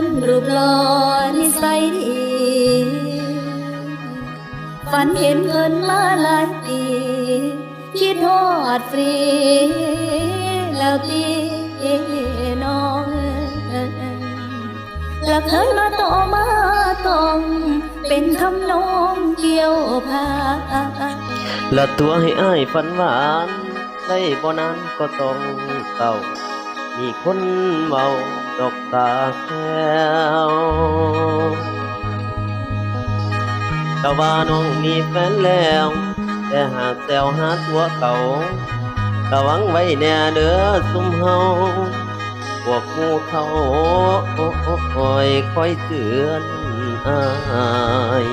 คนรูปหล่อนิสัยดี ฝันเห็นเงินมาหลายปีคิดทอดฟรี แล้วตีน้องแล้วเคยมาต่อมาต้องเป็นทำนองเกี่ยวพาละตัวให้อ้ายฝันหวานได้บ่นานก็ต้องเต่ามีคนเมา ดอกตาแก้วแต่ว่าน้องมีแฟนแล้ว แต่หากแซวหาตัวเขาระวังไว้แน่เด้อซุ่มเฮาพวกหมูเขาโอ้ยคอยเตือนอาย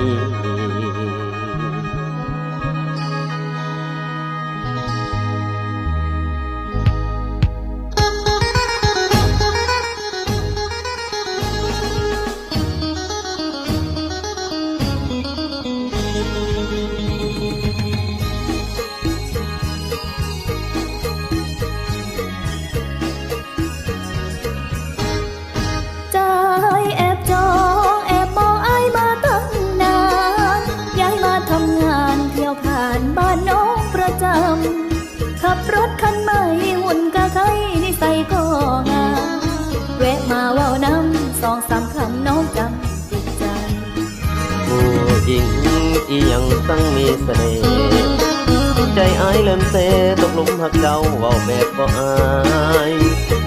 บรถคันใหม่หุ่นกะไคนิสัยก็งามแวะมาว่าวน้ำสองสามคำน้องจำติดใจผู้หญิงอียังตั้งมีเสน่ห์ใจอายเริ่มเซตกลุมหักเจ้าเว้าแบบบ่อาย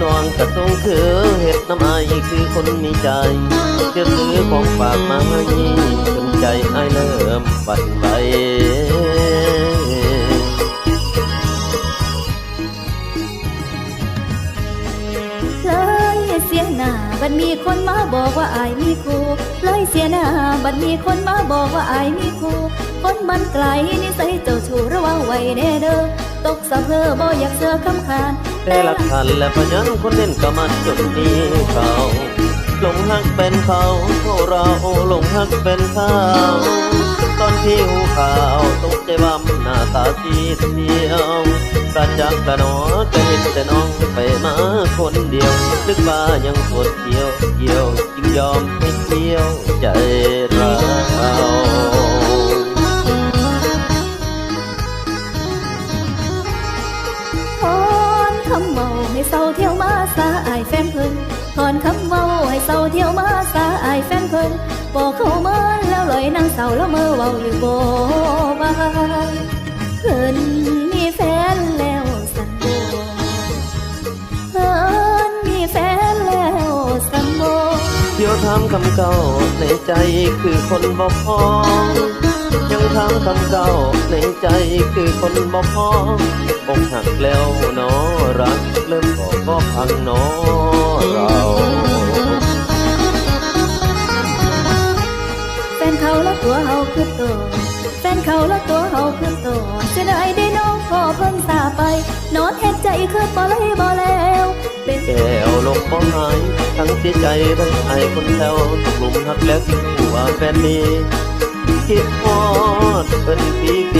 น้องกระทรงคือเห็ดน้ำอายคือคนมีใจเชื่อซื้อของฝากมาให้จนใจอายเริ่มฝันไปเเสียหน้าบัดมีคนมาบอกว่าอายมีครูเลยเสียหน้าบัดมีคนมาบอกว่าอายมีครูคนบ้านไกลนิสัยเจ้าชู้ระวังไว้แน่เด้อตกสะเพอบ่อยากเสือคำคานแต่หลักฐานและพยานคนเล่นก็มันจนมีเขาหลงหักเป็นเขาพวกเราหลงหักเป็นเขา อนที่หูข่าวตกใจว่าหน้าตาสีเทียวกระจักกระหนอจะเห็นแต่น้องไปมาคนเดียวนึกว่ายังปวดเที่ยวเกี่ยวจึงยอมให้เที่ยวใจเราถอนคำเมาให้เศร้าเที่ยวมาสาอายแฟนเพิ่นถอนคำเมาให้เศร้าเที่ยวมาสาอายแฟนเพิ่น บอกเขาเมาแล้วลอยนางเศร้าแล้วเมื่อเว้าอยู่บ่บาเพิ่นมีแฟนแล้วสันบ่เพิ่นมีแฟนแล้วสันบ่เที่ยวถามคำเก่าในใจคือคนบ่พอยังถามคำเก่าในใจคือคนบ่พอกหักแล้วเนอรักเริ่มบอกบ่พังเนอเราแฟนเขา ล้วตัวเฮาคือตัวแฟนเขาแล้วตัวเฮาคือตัวเสียดายได้น้องพอเพิ่งสาไป นอนเฮ็ดใจคือบ่เลยบ่แล้ว เป็นแก้วลงบ่หายทั้งเสียใจทั้งไอคนแถวตกลุมหักแล้วคิดว่าแฟนนี้คิดฮอดเป็นที่